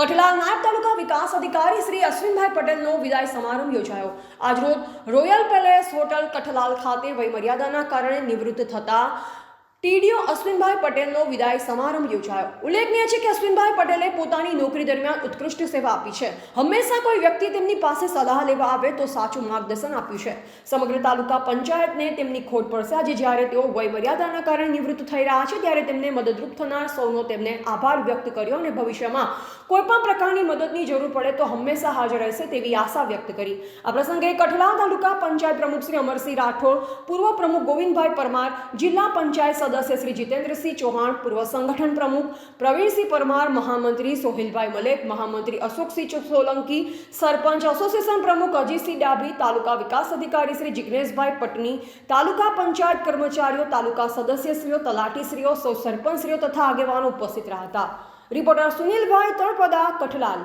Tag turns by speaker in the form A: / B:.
A: કઠલાલ નાયબ તાલુકા વિકાસ અધિકારી શ્રી અશ્વિનભાઈ પટેલનો વિદાય સમારંભ યોજાયો. આજરોજ રોયલ પેલેસ હોટલ કઠલાલ ખાતે વયમર્યાદાના કારણે નિવૃત્ત થતા ટીડીઓ અશ્વિનભાઈ પટેલનો વિદાય સમારંભ યોજાયો. ઉલ્લેખનીય છે કે અશ્વિનભાઈ પટેલે પોતાની નોકરી દરમિયાન ઉત્કૃષ્ટ સેવા આપી છે. હંમેશા કોઈ વ્યક્તિ તેમની પાસે સલાહ લેવા આવે તો સાચું માર્ગદર્શન આપ્યું છે. સમગ્ર તાલુકા પંચાયતને તેમની ખોટ પડશે. આજે જ્યારે તેઓ વયમર્યાદાના કારણે નિવૃત્ત થઈ રહ્યા છે, ત્યારે તેમને મદદરૂપ થનાર સૌનો તેમને આભાર વ્યક્ત કર્યો અને ભવિષ્યમાં કોઈ પણ પ્રકારની મદદની જરૂર પડે તો હંમેશા હાજર રહેશે તેવી આશા વ્યક્ત કરી. આ પ્રસંગે કઠલાલ તાલુકા પંચાયત પ્રમુખ શ્રી અમરસિંહ રાઠોડ, પૂર્વ પ્રમુખ ગોવિંદભાઈ પરમાર, જિલ્લા પંચાયત સદસ્ય શ્રી જીતેન્દ્રસિંહ ચૌહાણ, પૂર્વ સંગઠન પ્રમુખ પ્રવીણસિંહ પરમાર, મહામંત્રી સોહિલભાઈ મલેક, મહામંત્રી અશોકસિંહ સોલંકી, સરપંચ એસોસિએશન પ્રમુખ અજીતસિંહ ડાભી, તાલુકા વિકાસ અધિકારી શ્રી જિજ્ઞેશભાઈ પટની, તાલુકા પંચાયત કર્મચારીઓ, તાલુકા સદસ્યશ્રીઓ, તલાટીશ્રીઓ, સૌ સરપંચશ્રીઓ તથા આગેવાનો ઉપસ્થિત રહ્યા હતા. રિપોર્ટર સુનિલભાઈ તળપદા, કઠલાલ.